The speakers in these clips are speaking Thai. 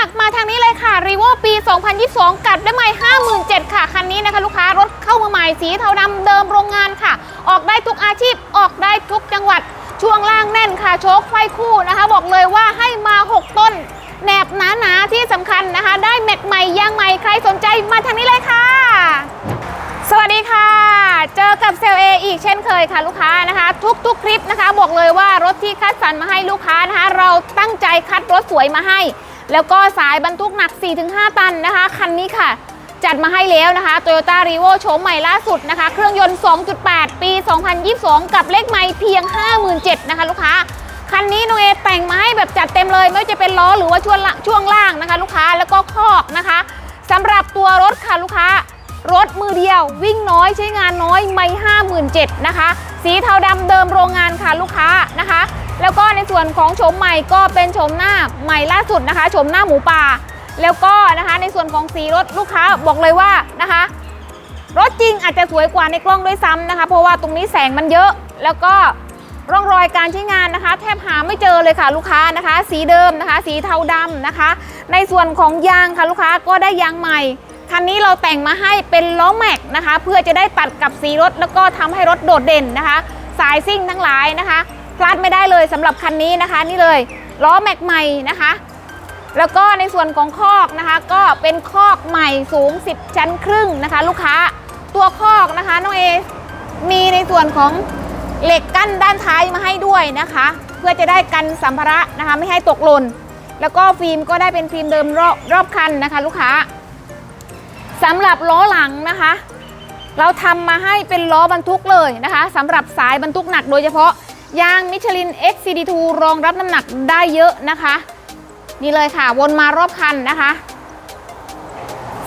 นักมาทางนี้เลยค่ะรีโวปี 2022 กัดได้ใหม่57,000 ค่ะ คันนี้นะคะ ลูกค้ารถเข้ามาใหม่สีเทาดำเดิมโรงงานค่ะ ออกได้ทุกอาชีพออกได้ทุกจังหวัด ช่วงล่างแน่นค่ะ โชคไฟคู่นะคะ บอกเลยว่าให้มา 6 ต้นแหนบหนาๆที่สำคัญนะคะ ได้เม็ดใหม่ยางใหม่ใครสนใจมาทางนี้เลยค่ะ สวัสดีค่ะ เจอกับเซลเออีกเช่นเคยค่ะลูกค้านะคะ ทุกๆคลิปนะคะ บอกเลยว่ารถที่คัดสรรมาให้ลูกค้านะคะ เราตั้งใจคัดรถสวยมาให้ แล้วก็สายบรรทุกหนัก 4-5 ตันนะคะ คันนี้ค่ะ จัดมาให้แล้วนะคะ Toyota r e v o โฉมใหม่ล่าสุดนะคะ เครื่องยนต์ 2.8 ปี 2022 กับเลขไม่เพียง 57,000นะคะ ลูกค้า คันนี้น้องเอแต่งมาให้แบบจัดเต็มเลย ไม่ว่าจะเป็นล้อหรือว่าช่วงล่างช่วงล่างนะคะ ลูกค้าแล้วก็คอกนะคะสำหรับตัวรถค่ะลูกค้ารถมือเดียววิ่งน้อยใช้งานน้อยไม่ห้าหมื่นเจ็ดนะคะ สีเทาดำเดิมโรงงานค่ะลูกค้านะคะ แล้วก็ในส่วนของโฉมใหม่ก็เป็นโฉมหน้าใหม่ล่าสุดนะคะโฉมหน้าหมูป่า แล้วก็นะคะในส่วนของสีรถลูกค้าบอกเลยว่านะคะ รถจริงอาจจะสวยกว่าในกล้องด้วยซ้ำนะคะ เพราะว่าตรงนี้แสงมันเยอะ แล้วก็ร่องรอยการใช้งานนะคะ แทบหาไม่เจอเลยค่ะลูกค้านะคะ สีเดิมนะคะ สีเทาดำนะคะ ในส่วนของยางค่ะลูกค้าก็ได้ยางใหม่คันนี้เราแต่งมาให้เป็นล้อแม็กนะคะ เพื่อจะได้ตัดกับสีรถแล้วก็ทำให้รถโดดเด่นนะคะ สายซิ่งทั้งหลายนะคะ พลาดไม่ได้เลยสำหรับคันนี้นะคะ นี่เลยล้อแม็กใหม่นะคะ แล้วก็ในส่วนของคอกนะคะ ก็เป็นคอกใหม่สูง 10 ชั้นครึ่งนะคะ ลูกค้าตัวคอกนะคะน้องเอมีในส่วนของเหล็กกั้นด้านท้ายมาให้ด้วยนะคะ เพื่อจะได้กันสัมภาระนะคะ ไม่ให้ตกหล่นแล้วก็ฟิล์มก็ได้เป็นฟิล์มเดิมรอบรอบคันนะคะ ลูกค้าสำหรับล้อหลังนะคะ เราทำมาให้เป็นล้อบรรทุกเลยนะคะสำหรับสายบรรทุกหนักโดยเฉพาะ ยางมิชลิน XCD2 รองรับน้ำหนักได้เยอะนะคะ นี่เลยค่ะ วนมารอบคันนะคะ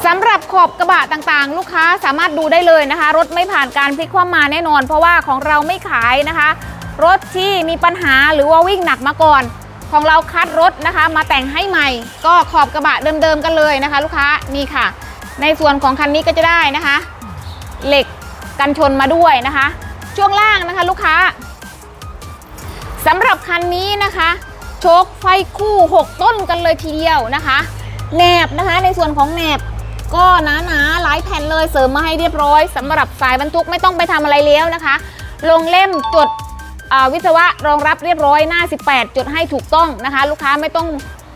สำหรับขอบกระบะต่างๆ ลูกค้าสามารถดูได้เลยนะคะ รถไม่ผ่านการพลิกคว่ำมาแน่นอน เพราะว่าของเราไม่ขายนะคะ รถที่มีปัญหาหรือว่าวิ่งหนักมาก่อน ของเราคัดรถนะคะ มาแต่งให้ใหม่ ก็ขอบกระบะเดิมๆกันเลยนะคะ ลูกค้านี่ค่ะ ในส่วนของคันนี้ก็จะได้นะคะ เหล็กกันชนมาด้วยนะคะ ช่วงล่างนะคะ ลูกค้า สำหรับคันนี้นะคะโชคไฟคู่ 6 ต้นกันเลยทีเดียวนะคะแหนบนะคะ ในส่วนของแหนบก็หนาๆหลายแผ่นเลยเสริมมาให้เรียบร้อยสำหรับสายบรรทุกไม่ต้องไปทำอะไรแล้วนะคะ ลงเล่มจดวิศวะรองรับเรียบร้อยหน้า 18จุดให้ถูกต้องนะคะ ลูกค้าไม่ต้อง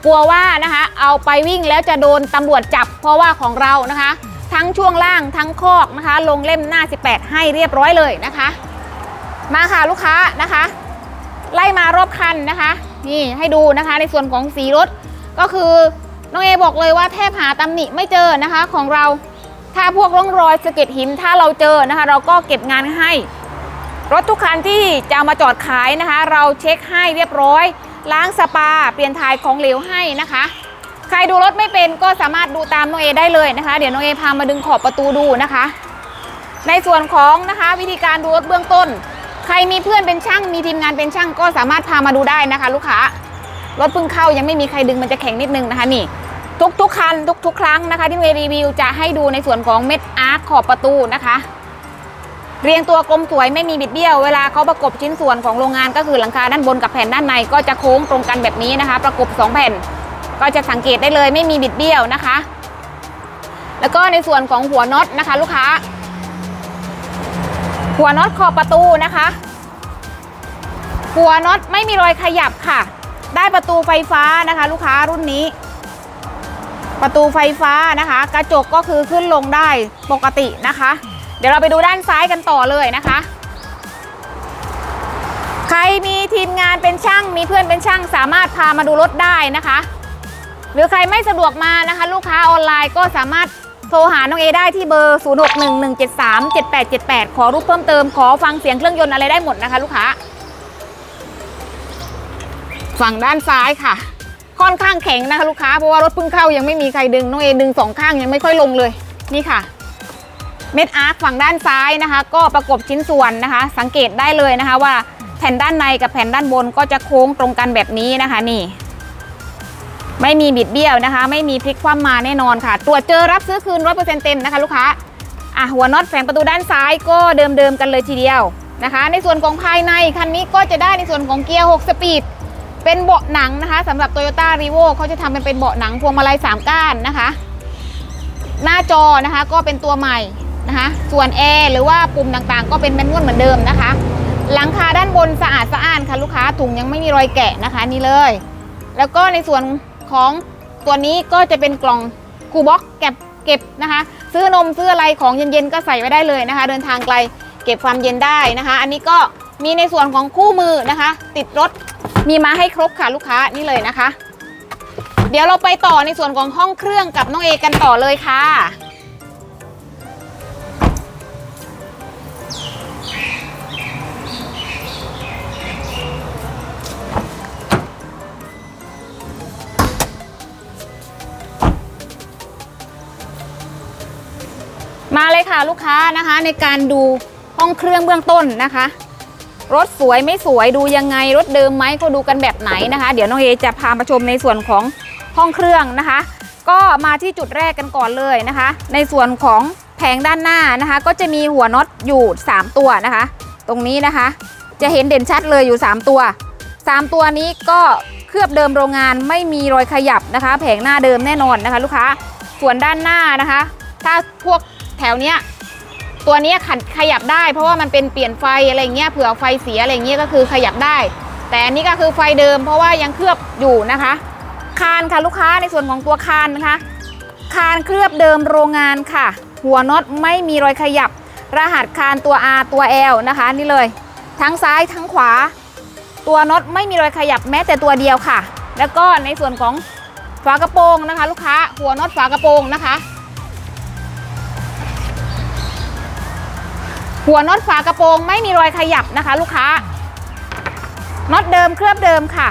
กลัวว่านะคะ เอาไปวิ่งแล้วจะโดนตำรวจจับเพราะว่าของเรานะคะ ทั้งช่วงล่างทั้งคอกนะคะ ลงเล่มหน้า 18 ให้เรียบร้อยเลยนะคะ มาค่ะลูกค้านะคะ ไล่มารอบคันนะคะ นี่ให้ดูนะคะในส่วนของสีรถก็คือน้องเอบอกเลยว่าแทบหาตำหนิไม่เจอนะคะของเราถ้าพวกร่องรอยสะเก็ดหินถ้าเราเจอนะคะ เราก็เก็บงานให้ รถทุกคันที่จะมาจอดขายนะคะ เราเช็คให้เรียบร้อย ล้างสปา เปลี่ยนถ่ายของเหลวให้นะคะ ใครดูรถไม่เป็นก็สามารถดูตามน้องเอได้เลยนะคะ เดี๋ยวน้องเอพามาดึงขอบประตูดูนะคะ ในส่วนของนะคะวิธีการดูรถเบื้องต้น ใครมีเพื่อนเป็นช่างมีทีมงานเป็นช่างก็สามารถพามาดูได้นะคะ ลูกค้ารถเพิ่งเข้ายังไม่มีใครดึงมันจะแข็งนิดนึงนะคะนี่ ทุกทุกคันทุกทุกครั้งนะคะ ที่เวรีวิวจะให้ดูในส่วนของเม็ดอาร์คขอบประตูนะคะ เรียงตัวกลมสวยไม่มีบิดเบี้ยวเวลาเขาประกบชิ้นส่วนของโรงงานก็คือหลังคาด้านบนกับแผ่นด้านในก็จะโค้งตรงกันแบบนี้นะคะ ประกบสองแผ่น ก็จะสังเกตได้เลยไม่มีบิดเบี้ยวนะคะ แล้วก็ในส่วนของหัวน็อตนะคะ ลูกค้า หัวน็อตขอบประตูนะคะ หัวน็อตไม่มีรอยขยับค่ะ ได้ประตูไฟฟ้านะคะ ลูกค้ารุ่นนี้ ประตูไฟฟ้านะคะ กระจกก็คือขึ้นลงได้ปกตินะคะ เดี๋ยวเราไปดูด้านซ้ายกันต่อเลยนะคะ ใครมีทีมงานเป็นช่างมีเพื่อนเป็นช่างสามารถพามาดูรถได้นะคะ หรือใครไม่สะดวกมานะคะ ลูกค้าออนไลน์ก็สามารถ โทรหาน้องเอได้ที่เบอร์ 0611737878 ขอรูปเพิ่มเติม ขอฟังเสียงเครื่องยนต์อะไรได้หมดนะคะ ลูกค้า ฝั่งด้านซ้ายค่ะ ค่อนข้างแข็งนะคะลูกค้า เพราะว่ารถเพิ่งเข้ายังไม่มีใครดึง น้องเอดึงสองข้างยังไม่ค่อยลงเลย นี่ค่ะ เม็ดอาร์คฝั่งด้านซ้ายนะคะ ก็ประกบชิ้นส่วนนะคะ สังเกตได้เลยนะคะว่าแผ่นด้านในกับแผ่นด้านบนก็จะโค้งตรงกันแบบนี้นะคะ นี่ ไม่มีบิดเบี้ยวนะคะ ไม่มีพลิกคว่ำมาแน่นอนค่ะ ตรวจเจอรับซื้อคืนร้อยเปอร์เซ็นต์เต็มนะคะลูกค้าอะหัวน็อตแฝงประตูด้านซ้ายก็เดิมๆกันเลยทีเดียวนะคะ ในส่วนของภายในคันนี้ก็จะได้ในส่วนของเกียร์ 6 สปีด เป็นเบาะหนังนะคะสำหรับ Toyota r e v o เขาจะทำเป็นเป็นเบาะหนังพวงมาลัย 3 ก้านนะคะ หน้าจอนะคะก็เป็นตัวใหม่นะคะ ส่วนแอร์หรือว่าปุ่มต่างๆ ก็เป็นแมนนวลเหมือนเดิมนะคะ หลังคาด้านบนสะอาดสะอ้านค่ะลูกค้าถุงยังไม่มีรอยแกะนะคะนี่เลย แล้วก็ในส่วน ของตัวนี้ก็จะเป็นกล่องคูบ็อกเก็บเก็บนะคะ ซื้อนมซื้ออะไรของเย็นๆก็ใส่ไว้ได้เลยนะคะ เดินทางไกลเก็บความเย็นได้นะคะ อันนี้ก็มีในส่วนของคู่มือนะคะ ติดรถมีมาให้ครบค่ะลูกค้านี่เลยนะคะ เดี๋ยวเราไปต่อในส่วนของห้องเครื่องกับน้องเอกันต่อเลยค่ะ มาเลยค่ะลูกค้านะคะ ในการดูห้องเครื่องเบื้องต้นนะคะ รถสวยไม่สวยดูยังไงรถเดิมไหมก็ดูกันแบบไหนนะคะ เดี๋ยวน้องเอจะพามาชมในส่วนของห้องเครื่องนะคะ ก็มาที่จุดแรกกันก่อนเลยนะคะ ในส่วนของแผงด้านหน้านะคะ ก็จะมีหัวน็อตอยู่ 3 ตัวนะคะ ตรงนี้นะคะ จะเห็นเด่นชัดเลยอยู่ 3 ตัว 3 ตัวนี้ก็เคลือบเดิมโรงงานไม่มีรอยขยับนะคะ แผงหน้าเดิมแน่นอนนะคะ ลูกค้าส่วนด้านหน้านะคะ ถ้าพวก แถวเนี้ยตัวนี้ขัดขยับได้ เพราะว่ามันเป็นเปลี่ยนไฟอะไรเงี้ยเผื่อไฟเสียอะไรเงี้ยก็คือขยับได้ แต่อันนี้ก็คือไฟเดิม เพราะว่ายังเคลือบอยู่นะคะ คานค่ะลูกค้าในส่วนของตัวคานนะคะ คานเคลือบเดิมโรงงานค่ะ หัวน็อตไม่มีรอยขยับ รหัสคานตัว R ตัว L นะคะนี่เลย ทั้งซ้ายทั้งขวา ตัวน็อตไม่มีรอยขยับแม้แต่ตัวเดียวค่ะ แล้วก็ในส่วนของฝากระโปรงนะคะ ลูกค้าหัวน็อตฝากระโปรงนะคะ หัวน็อตฝากระโปรงไม่มีรอยขยับนะคะ ลูกค้าน็อตเดิมเคลือบเดิมค่ะ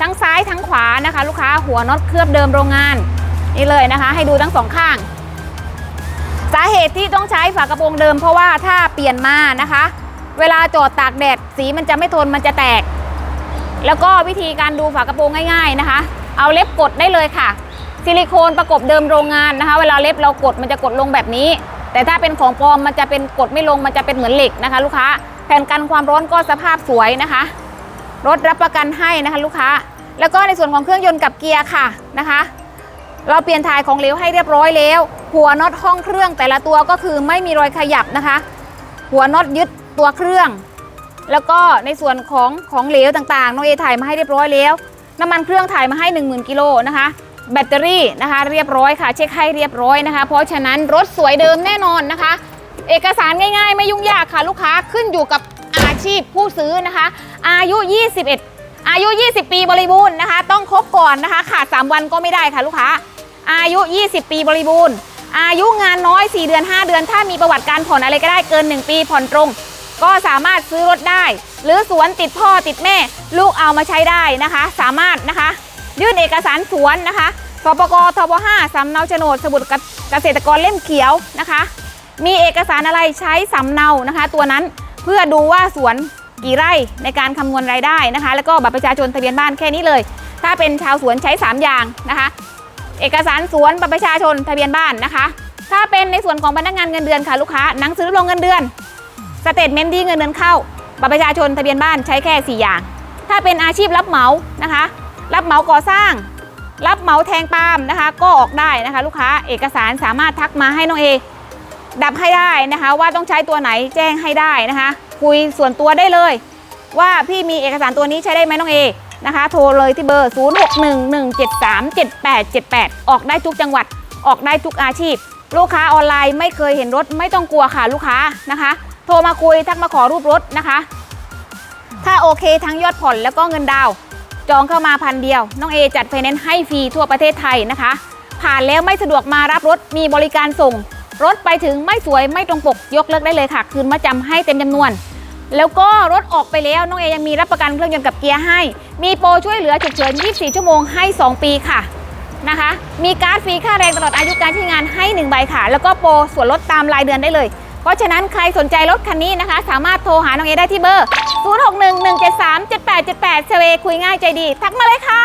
ทั้งซ้ายทั้งขวานะคะ ลูกค้าหัวน็อตเคลือบเดิมโรงงานนี่เลยนะคะ ให้ดูทั้งสองข้าง สาเหตุที่ต้องใช้ฝากระโปรงเดิม เพราะว่าถ้าเปลี่ยนมานะคะ เวลาจอดตากแดดสีมันจะไม่ทนมันจะแตก แล้วก็วิธีการดูฝากระโปรงง่ายๆนะคะ เอาเล็บกดได้เลยค่ะ ซิลิโคนประกบเดิมโรงงานนะคะ เวลาเล็บเรากดมันจะกดลงแบบนี้ แต่ถ้าเป็นของปลอมมันจะเป็นกดไม่ลงมันจะเป็นเหมือนเหล็กนะคะ ลูกค้าแผ่นกันความร้อนก็สภาพสวยนะคะ รถรับประกันให้นะคะลูกค้า แล้วก็ในส่วนของเครื่องยนต์กับเกียร์ค่ะนะคะ เราเปลี่ยนถ่ายของเหลวให้เรียบร้อยแล้ว หัวน็อตห้องเครื่องแต่ละตัวก็คือไม่มีรอยขยับนะคะ หัวน็อตยึดตัวเครื่อง แล้วก็ในส่วนของของเหลวต่างๆน้องเอถ่ายมาให้เรียบร้อยแล้ว น้ำมันเครื่องถ่ายมาให้ 10,000กิโลนะคะ แบตเตอรี่นะคะ เรียบร้อยค่ะ เช็คให้เรียบร้อยนะคะ เพราะฉะนั้นรถสวยเดิมแน่นอนนะคะ เอกสารง่ายๆ ไม่ยุ่งยากค่ะลูกค้าขึ้นอยู่กับอาชีพผู้ซื้อนะคะ อายุ 21 อายุ 20 ปีบริบูรณ์นะคะ ต้องครบก่อนนะคะ ขาด 3 วันก็ไม่ได้ค่ะลูกค้า อายุ 20 ปีบริบูรณ์ อายุงานน้อย 4 เดือน 5 เดือน ถ้ามีประวัติการผ่อนอะไรก็ได้เกิน 1 ปีผ่อนตรง ก็สามารถซื้อรถได้ หรือสวนติดพ่อติดแม่ ลูกเอามาใช้ได้นะคะ สามารถนะคะ ยื่นเอกสารสวนนะคะสปกทบ5สำเนาโฉนดสมุดเกษตรกรเล่มเขียวนะคะ มีเอกสารอะไรใช้สำเนานะคะ ตัวนั้นเพื่อดูว่าสวนกี่ไร่ในการคำนวณรายได้นะคะ แล้วก็บัตรประชาชนทะเบียนบ้านแค่นี้เลย ถ้าเป็นชาวสวนใช้ 3 อย่างนะคะ เอกสารสวนบัตรประชาชนทะเบียนบ้านนะคะ ถ้าเป็นในส่วนของพนักงานเงินเดือนค่ะลูกค้าหนังสือรับรองเงินเดือนสเตทเมนต์ที่เงินเดือนเข้าบัตรประชาชนทะเบียนบ้านใช้แค่ 4 อย่าง ถ้าเป็นอาชีพรับเหมานะคะ รับเหมาก่อสร้าง รับเหมาแทงปาล์มนะคะ ก็ออกได้นะคะ ลูกค้าเอกสารสามารถทักมาให้น้องเอดับให้ได้นะคะ ว่าต้องใช้ตัวไหนแจ้งให้ได้นะคะ คุยส่วนตัวได้เลย ว่าพี่มีเอกสารตัวนี้ใช้ได้ไหมน้องเอนะคะ โทรเลยที่เบอร์ 0611737878 ออกได้ทุกจังหวัดออกได้ทุกอาชีพ ลูกค้าออนไลน์ไม่เคยเห็นรถไม่ต้องกลัวค่ะลูกค้านะคะ โทรมาคุยทักมาขอรูปรถนะคะ ถ้าโอเคทั้งยอดผ่อนแล้วก็เงินดาวน์ จองเข้ามาพันเดียว น้องเอจัดไฟแนนซ์ให้ฟรีทั่วประเทศไทยนะคะ ผ่านแล้วไม่สะดวกมารับรถมีบริการส่ง รถไปถึงไม่สวยไม่ตรงปกยกเลิกได้เลยค่ะ คืนมาจำให้เต็มจำนวน แล้วก็รถออกไปแล้วน้องเอยังมีรับประกันเครื่องยนต์กับเกียร์ให้ มีโปรช่วยเหลือฉุกเฉิน 24 ชั่วโมงให้ 2 ปีค่ะนะคะ มีการ์ดฟรีค่าแรงตลอดอายุการใช้งานให้ 1 ใบค่ะ แล้วก็โปรส่วนลดตามรายเดือนได้เลย เพราะฉะนั้นใครสนใจรถคันนี้นะคะ สามารถโทรหาน้องเอได้ที่เบอร์ 0611737878เซเวคุยง่ายใจดี ทักมาเลยค่ะ